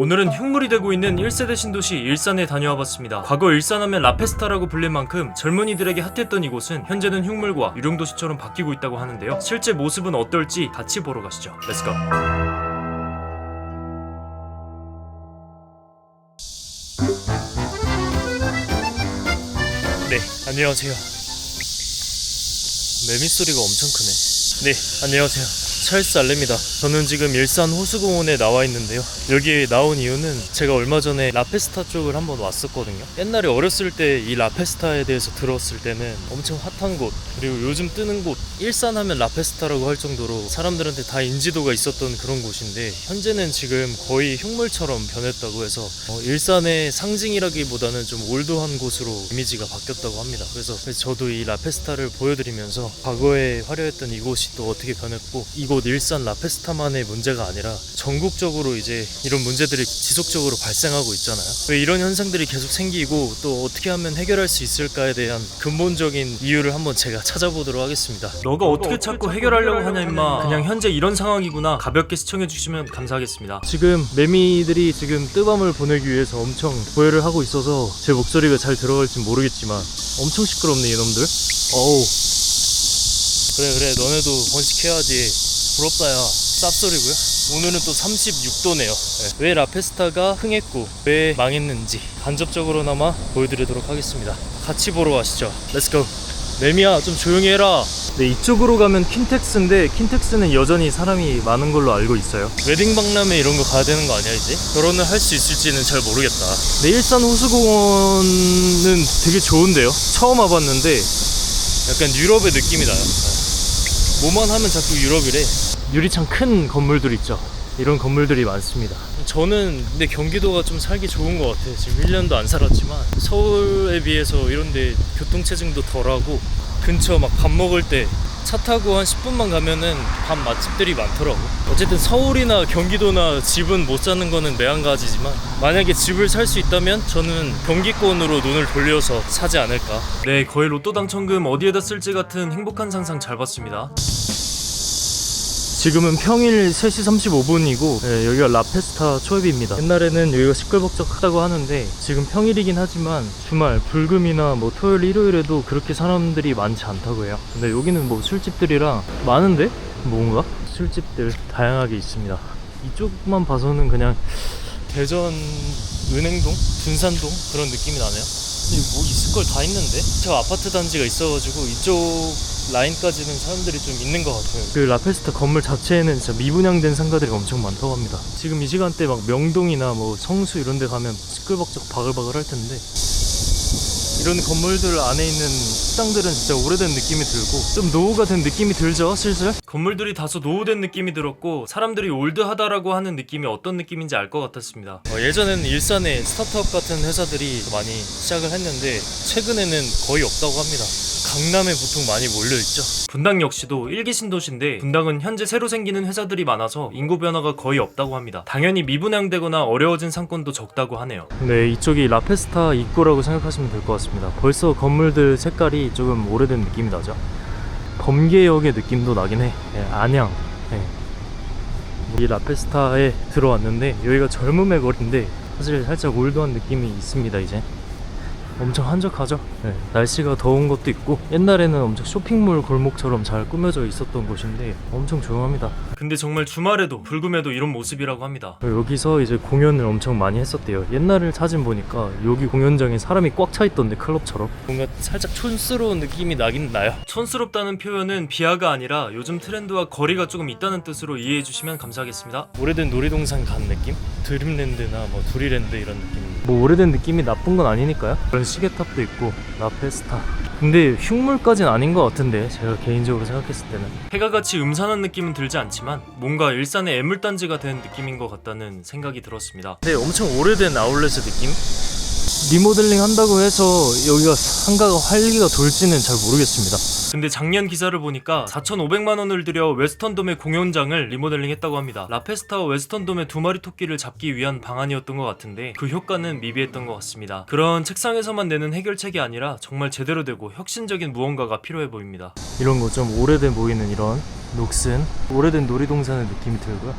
오늘은 흉물이 되고 있는 1세대 신도시 일산에 다녀와 봤습니다. 과거 일산하면 라페스타라고 불릴 만큼 젊은이들에게 핫했던 이곳은 현재는 흉물과 유령도시처럼 바뀌고 있다고 하는데요. 실제 모습은 어떨지 같이 보러 가시죠. 렛츠고. 네, 안녕하세요. 매미 소리가 엄청 크네. 네, 안녕하세요. 찰스 알레입니다. 저는 지금 일산 호수공원에 나와 있는데요. 여기에 나온 이유는 제가 얼마 전에 라페스타 쪽을 한번 왔었거든요. 옛날에 어렸을 때 이 라페스타에 대해서 들었을 때는 엄청 핫한 곳, 그리고 요즘 뜨는 곳, 일산 하면 라페스타라고 할 정도로 사람들한테 다 인지도가 있었던 그런 곳인데 현재는 지금 거의 흉물처럼 변했다고 해서 어, 일산의 상징이라기보다는 좀 올드한 곳으로 이미지가 바뀌었다고 합니다. 그래서, 저도 이 라페스타를 보여드리면서 과거에 화려했던 이곳이 또 어떻게 변했고 이곳 일산 라페스타만의 문제가 아니라 전국적으로 이제 이런 문제들이 지속적으로 발생하고 있잖아요. 왜 이런 현상들이 계속 생기고 또 어떻게 하면 해결할 수 있을까에 대한 근본적인 이유를 한번 제가 찾아보도록 하겠습니다. 너가 어떻게 자꾸 해결하려고 하냐 임마. 그냥 현재 이런 상황이구나. 가볍게 시청해 주시면 감사하겠습니다. 지금 매미들이 지금 뜨밤을 보내기 위해서 엄청 보혈을 하고 있어서 제 목소리가 잘 들어갈지 모르겠지만 엄청 시끄럽네 이놈들. 어우. 그래 그래 너네도 번식해야지 부럽다야. 쌉소리고요. 오늘은 또 36도네요. 왜 라페스타가 흥했고 왜 망했는지 간접적으로나마 보여드리도록 하겠습니다. 같이 보러 가시죠. 렛츠고 매미야 좀 조용히 해라. 네 이쪽으로 가면 킨텍스인데 킨텍스는 여전히 사람이 많은 걸로 알고 있어요. 웨딩 박람회 이런 거 가야 되는 거 아니야 이제? 결혼을 할 수 있을지는 잘 모르겠다. 네 일산 호수공원은 되게 좋은데요? 처음 와봤는데 약간 유럽의 느낌이 나요 뭐만 하면 자꾸 유럽이래. 유리창 큰 건물들 있죠. 이런 건물들이 많습니다. 저는 근데 경기도가 좀 살기 좋은 것 같아요. 지금 1년도 안 살았지만 서울에 비해서 이런데 교통체증도 덜하고 근처 막 밥 먹을 때 차 타고 한 10분만 가면은 밥 맛집들이 많더라고. 어쨌든 서울이나 경기도나 집은 못 사는 거는 매한가지지만 만약에 집을 살 수 있다면 저는 경기권으로 눈을 돌려서 사지 않을까. 네, 거의 로또 당첨금 어디에다 쓸지 같은 행복한 상상 잘 봤습니다. 지금은 평일 3시 35분이고 여기가 라페스타 초입입니다. 옛날에는 여기가 시끌벅적하다고 하는데 지금 평일이긴 하지만 주말 불금이나 뭐 토요일 일요일에도 그렇게 사람들이 많지 않다고 해요. 근데 여기는 뭐 술집들이랑 많은데? 뭔가? 술집들 다양하게 있습니다. 이쪽만 봐서는 그냥 대전 은행동 둔산동 그런 느낌이 나네요. 뭐 있을 걸 다 있는데? 저 아파트 단지가 있어가지고 이쪽 라인까지는 사람들이 좀 있는 것 같아요. 그 라페스타 건물 자체에는 진짜 미분양된 상가들이 엄청 많다고 합니다. 지금 이 시간대 막 명동이나 뭐 성수 이런 데 가면 시끌벅적 바글바글 할 텐데 이런 건물들 안에 있는 식당들은 진짜 오래된 느낌이 들고 좀 노후가 된 느낌이 들죠 슬슬 건물들이 다소 노후된 느낌이 들었고 사람들이 올드하다라고 하는 느낌이 어떤 느낌인지 알 것 같았습니다 어, 예전에는 일산에 스타트업 같은 회사들이 많이 시작을 했는데 최근에는 거의 없다고 합니다 강남에 보통 많이 몰려있죠. 분당 역시도 일기 신도시인데 분당은 현재 새로 생기는 회사들이 많아서 인구 변화가 거의 없다고 합니다. 당연히 미분양되거나 어려워진 상권도 적다고 하네요. 네 이쪽이 라페스타 입구라고 생각하시면 될 것 같습니다. 벌써 건물들 색깔이 조금 오래된 느낌이 나죠? 범계역의 느낌도 나긴 해. 예, 안양. 예. 이 라페스타에 들어왔는데 여기가 젊음의 거리인데 사실 살짝 올드한 느낌이 있습니다 이제 엄청 한적하죠? 예, 날씨가 더운 것도 있고 옛날에는 엄청 쇼핑몰 골목처럼 잘 꾸며져 있었던 곳인데 엄청 조용합니다. 근데 정말 주말에도 불금에도 이런 모습이라고 합니다. 여기서 이제 공연을 엄청 많이 했었대요. 옛날 사진 보니까 여기 공연장에 사람이 꽉 차 있던데 클럽처럼. 뭔가 살짝 촌스러운 느낌이 나긴 나요. 촌스럽다는 표현은 비하가 아니라 요즘 트렌드와 거리가 조금 있다는 뜻으로 이해해 주시면 감사하겠습니다. 오래된 놀이동산 간 느낌? 드림랜드나 뭐 두리랜드 이런 느낌 뭐 오래된 느낌이 나쁜 건 아니니까요 그런 시계탑도 있고 라페스타 근데 흉물까진 아닌 것 같은데 제가 개인적으로 생각했을 때는 해가 같이 음산한 느낌은 들지 않지만 뭔가 일산의 애물단지가 된 느낌인 것 같다는 생각이 들었습니다 근데 엄청 오래된 아울렛의 느낌? 리모델링 한다고 해서 여기가 상가가 활기가 돌지는 잘 모르겠습니다. 근데 작년 기사를 보니까 4,500만 원을 들여 웨스턴돔의 공연장을 리모델링 했다고 합니다. 라페스타와 웨스턴돔의 두 마리 토끼를 잡기 위한 방안이었던 것 같은데 그 효과는 미비했던 것 같습니다. 그런 책상에서만 내는 해결책이 아니라 정말 제대로 되고 혁신적인 무언가가 필요해 보입니다. 이런 거 좀 오래돼 보이는 이런 녹슨 오래된 놀이동산의 느낌이 들고요.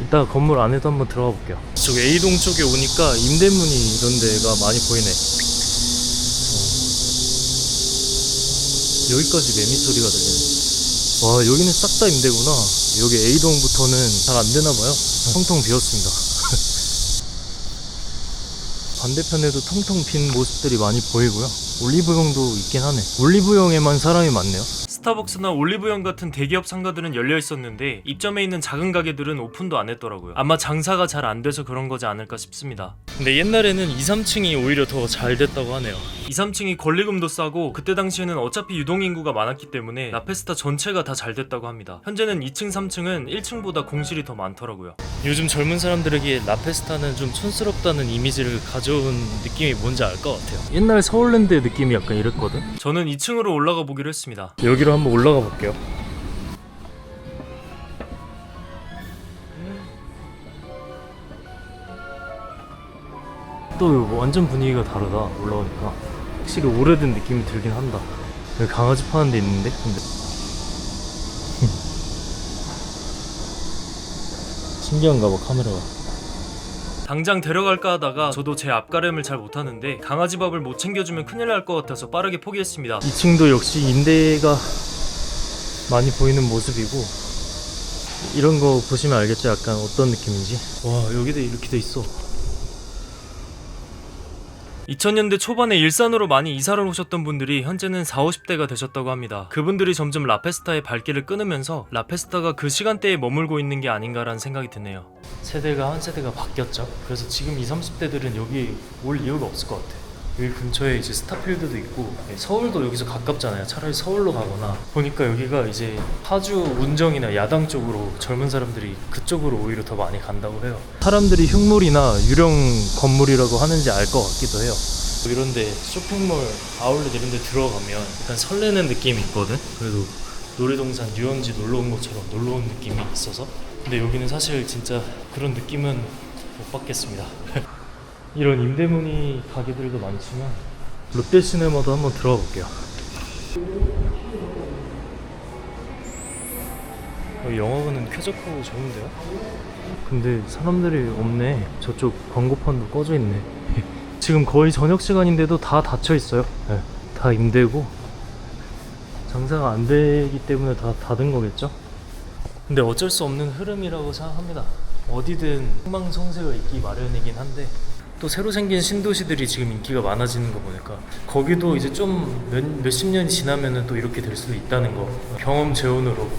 이따 건물 안에도 한번 들어가 볼게요. 저기 A동 쪽에 오니까 임대문이 이런 데가 많이 보이네. 여기까지 매미 소리가 들리네. 와 여기는 싹 다 임대구나. 여기 A동부터는 잘 안 되나 봐요. 텅텅 비었습니다. 반대편에도 텅텅 빈 모습들이 많이 보이고요. 올리브영도 있긴 하네. 올리브영에만 사람이 많네요. 스타벅스나 올리브영 같은 대기업 상가들은 열려 있었는데 입점해 있는 작은 가게들은 오픈도 안 했더라고요. 아마 장사가 잘 안 돼서 그런 거지 않을까 싶습니다. 근데 옛날에는 2, 3층이 오히려 더 잘 됐다고 하네요. 2, 3층이 권리금도 싸고 그때 당시에는 어차피 유동 인구가 많았기 때문에 라페스타 전체가 다 잘 됐다고 합니다. 현재는 2층, 3층은 1층보다 공실이 더 많더라고요. 요즘 젊은 사람들에게 라페스타는 좀 촌스럽다는 이미지를 가져온 느낌이 뭔지 알 것 같아요. 옛날 서울랜드 느낌이 약간 이랬거든. 저는 2층으로 올라가 보기로 했습니다. 여기로 한번 올라가 볼게요. 또 완전 분위기가 다르다 올라오니까 확실히 오래된 느낌이 들긴 한다. 여기 강아지 파는 데 있는데 근데 신기한가 봐 카메라가. 당장 데려갈까 하다가 저도 제 앞가림을 잘 못하는데 강아지 밥을 못 챙겨주면 큰일 날 것 같아서 빠르게 포기했습니다. 2층도 역시 임대가 많이 보이는 모습이고 이런 거 보시면 알겠죠? 약간 어떤 느낌인지. 와 여기도 이렇게 돼 있어. 2000년대 초반에 일산으로 많이 이사를 오셨던 분들이 현재는 4, 50대가 되셨다고 합니다. 그분들이 점점 라페스타의 발길을 끊으면서 라페스타가 그 시간대에 머물고 있는 게 아닌가라는 생각이 드네요. 세대가 한 세대가 바뀌었죠. 그래서 지금 20, 30대들은 여기 올 이유가 없을 것 같아요. 여기 근처에 이제 스타필드도 있고 네, 서울도 여기서 가깝잖아요. 차라리 서울로 가거나 보니까 여기가 이제 파주 운정이나 야당 쪽으로 젊은 사람들이 그쪽으로 오히려 더 많이 간다고 해요. 사람들이 흉물이나 유령 건물이라고 하는지 알 것 같기도 해요. 이런데 쇼핑몰 아울렛 이런데 들어가면 약간 설레는 느낌이 있거든. 그래도 놀이동산 유원지 놀러 온 것처럼 놀러 온 느낌이 있어서 근데 여기는 사실 진짜 그런 느낌은 못 받겠습니다. 이런 임대문이 가게들도 많지만 롯데시네마도 한번 들어가 볼게요. 여기 영화관은 쾌적하고 좋은데요? 근데 사람들이 없네. 저쪽 광고판도 꺼져 있네. 지금 거의 저녁 시간인데도 다 닫혀 있어요. 네, 다 임대고 장사가 안 되기 때문에 다 닫은 거겠죠? 근데 어쩔 수 없는 흐름이라고 생각합니다. 어디든 흥망성쇠가 있기 마련이긴 한데 또 새로 생긴 신도시들이 지금 인기가 많아지는 거 보니까 거기도 이제 좀 몇, 몇십 년이 지나면은 또 이렇게 될 수도 있다는 거. 경험 재원으로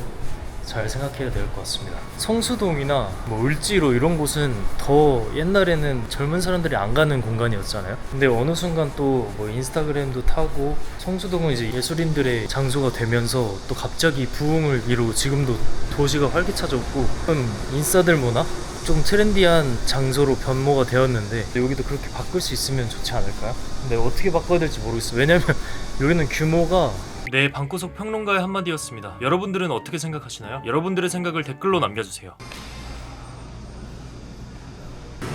잘 생각해야 될 것 같습니다. 성수동이나 뭐 을지로 이런 곳은 더 옛날에는 젊은 사람들이 안 가는 공간이었잖아요. 근데 어느 순간 또 뭐 인스타그램도 타고 성수동은 이제 예술인들의 장소가 되면서 또 갑자기 부흥을 이루고 지금도 도시가 활기차졌고 그런 인싸들 문화 좀 트렌디한 장소로 변모가 되었는데 여기도 그렇게 바꿀 수 있으면 좋지 않을까요? 근데 어떻게 바꿔야 될지 모르겠어요. 왜냐면 여기는 규모가 네, 방구석 평론가의 한마디였습니다. 여러분들은 어떻게 생각하시나요? 여러분들의 생각을 댓글로 남겨주세요.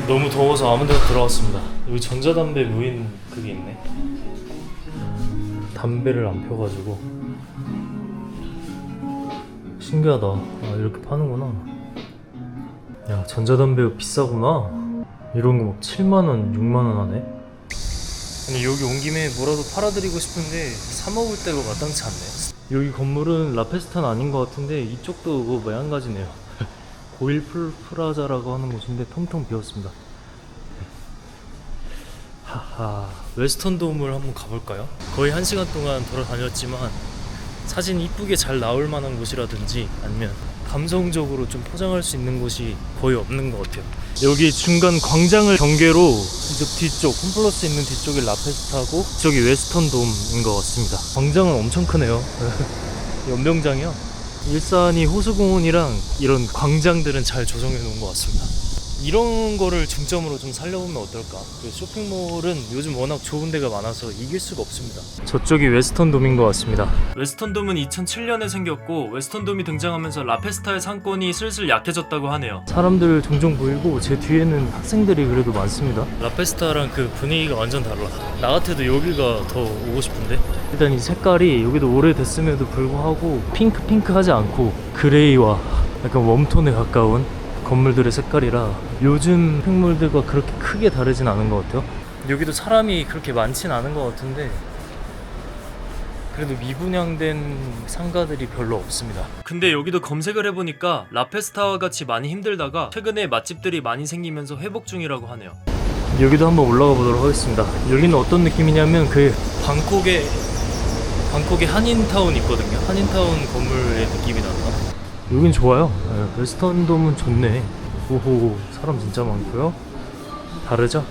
너무 더워서 아무 데나 들어왔습니다. 여기 전자담배 무인 그게 있네. 담배를 안 펴가지고 신기하다. 아 이렇게 파는구나. 야 전자담배가 비싸구나. 이런 거 막 7만 원, 6만 원 하네. 아니 여기 온 김에 뭐라도 팔아드리고 싶은데 사 먹을 데가 마땅치 않네. 여기 건물은 라페스타는 아닌 것 같은데 이쪽도 뭐 매한가지네요. 고일 풀 프라자라고 하는 곳인데 텅텅 비었습니다. 하하 웨스턴 돔을 한번 가볼까요? 거의 한 시간 동안 돌아다녔지만 사진 이쁘게 잘 나올 만한 곳이라든지 아니면 감성적으로 좀 포장할 수 있는 곳이 거의 없는 것 같아요. 여기 중간 광장을 경계로 이쪽 뒤쪽 홈플러스 있는 뒤쪽이 라페스타고 저기 웨스턴 돔인 것 같습니다. 광장은 엄청 크네요. 연병장이요. 일산이 호수공원이랑 이런 광장들은 잘 조성해 놓은 것 같습니다. 이런 거를 중점으로 좀 살려보면 어떨까? 그 쇼핑몰은 요즘 워낙 좋은 데가 많아서 이길 수가 없습니다. 저쪽이 웨스턴 돔인 것 같습니다. 웨스턴 돔은 2007년에 생겼고 웨스턴 돔이 등장하면서 라페스타의 상권이 슬슬 약해졌다고 하네요. 사람들 종종 보이고 제 뒤에는 학생들이 그래도 많습니다. 라페스타랑 그 분위기가 완전 달라. 나 같아도 여기가 더 오고 싶은데. 일단 이 색깔이 여기도 오래됐음에도 불구하고 핑크 핑크하지 않고 그레이와 약간 웜톤에 가까운 건물들의 색깔이라 요즘 팽물들과 그렇게 크게 다르진 않은 것 같아요. 여기도 사람이 그렇게 많진 않은 것 같은데 그래도 미분양된 상가들이 별로 없습니다. 근데 여기도 검색을 해보니까 라페스타와 같이 많이 힘들다가 최근에 맛집들이 많이 생기면서 회복 중이라고 하네요. 여기도 한번 올라가 보도록 하겠습니다. 여기는 어떤 느낌이냐면 그 방콕에 방콕에 한인타운 있거든요. 한인타운 건물의 느낌이 난다. 여긴 좋아요. 네, 웨스턴 돔은 좋네. 오호 사람 진짜 많고요. 다르죠?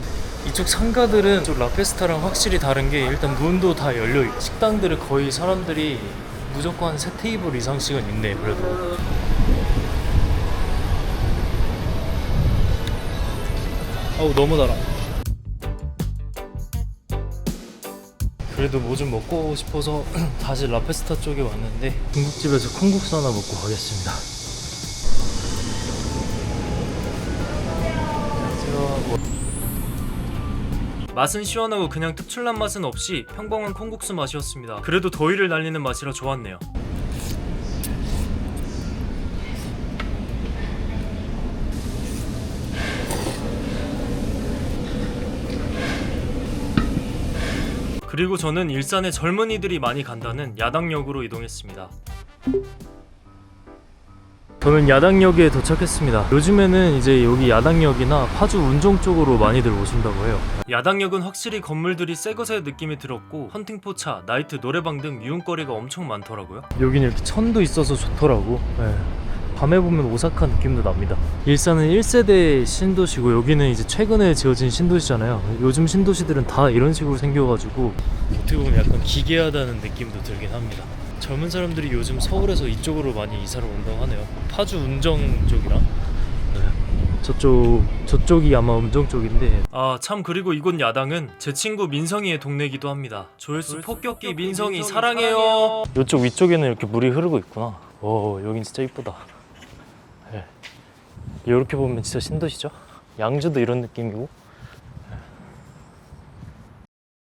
이쪽 상가들은 좀 라페스타랑 확실히 다른 게 일단 문도 다 열려 있고 식당들은 거의 사람들이 무조건 세 테이블 이상씩은 있네 그래도. 어우 너무 달아. 그래도 뭐 좀 먹고 싶어서 다시 라페스타 쪽에 왔는데 중국집에서 콩국수 하나 먹고 가겠습니다. 맛은 시원하고 그냥 특출난 맛은 없이 평범한 콩국수 맛이었습니다. 그래도 더위를 날리는 맛이라 좋았네요. 그리고 저는 일산에 젊은이들이 많이 간다는 야당역으로 이동했습니다. 저는 야당역에 도착했습니다. 요즘에는 이제 여기 야당역이나 파주 운정 쪽으로 많이들 오신다고 해요. 야당역은 확실히 건물들이 새것의 느낌이 들었고 헌팅포차, 나이트 노래방 등 미용거리가 엄청 많더라고요. 여기는 이렇게 천도 있어서 좋더라고. 네. 밤에 보면 오사카 느낌도 납니다. 일산은 1세대 신도시고 여기는 이제 최근에 지어진 신도시잖아요. 요즘 신도시들은 다 이런 식으로 생겨가지고 어떻게 보면 약간 기괴하다는 느낌도 들긴 합니다. 젊은 사람들이 요즘 서울에서 이쪽으로 많이 이사를 온다고 하네요. 파주 운정 쪽이랑 네. 저쪽 저쪽이 아마 운정 쪽인데 아 참 그리고 이곳 야당은 제 친구 민성이의 동네이기도 합니다. 조회수 폭격기 민성이 사랑해요. 이쪽 위쪽에는 이렇게 물이 흐르고 있구나. 오 여긴 진짜 이쁘다. 네. 이렇게 보면 진짜 신도시죠. 양주도 이런 느낌이고.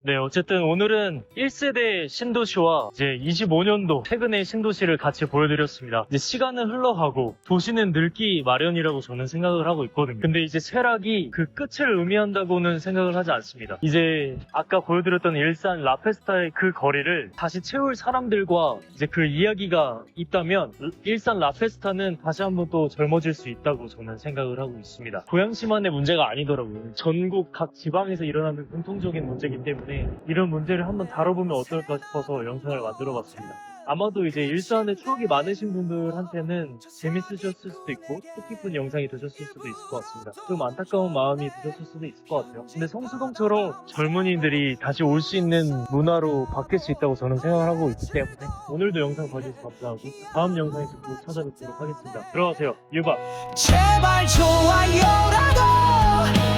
네, 어쨌든 오늘은 1세대 신도시와 이제 25년도 최근의 신도시를 같이 보여드렸습니다. 이제 시간은 흘러가고 도시는 늙기 마련이라고 저는 생각을 하고 있거든요. 근데 이제 쇠락이 그 끝을 의미한다고는 생각을 하지 않습니다. 이제 아까 보여드렸던 일산 라페스타의 그 거리를 다시 채울 사람들과 이제 그 이야기가 있다면 일산 라페스타는 다시 한번 또 젊어질 수 있다고 저는 생각을 하고 있습니다. 고양시만의 문제가 아니더라고요. 전국 각 지방에서 일어나는 공통적인 문제이기 때문에 이런 문제를 한번 다뤄보면 어떨까 싶어서 영상을 만들어봤습니다. 아마도 이제 일산에 추억이 많으신 분들한테는 재밌으셨을 수도 있고 뜻깊은 영상이 되셨을 수도 있을 것 같습니다. 좀 안타까운 마음이 드셨을 수도 있을 것 같아요. 근데 성수동처럼 젊은이들이 다시 올 수 있는 문화로 바뀔 수 있다고 저는 생각을 하고 있기 때문에 오늘도 영상 봐주셔서 감사하고 다음 영상에서 또 찾아뵙도록 하겠습니다. 들어가세요. 유바. 제발 좋아요라도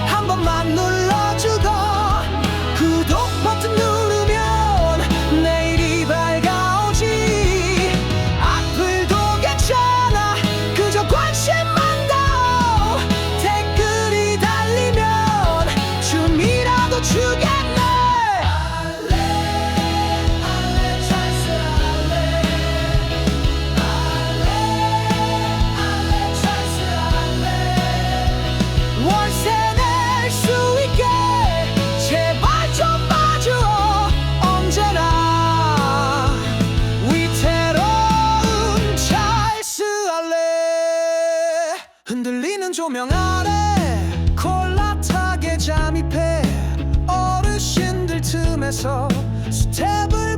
한 번만 눌러 밤에서 스텝을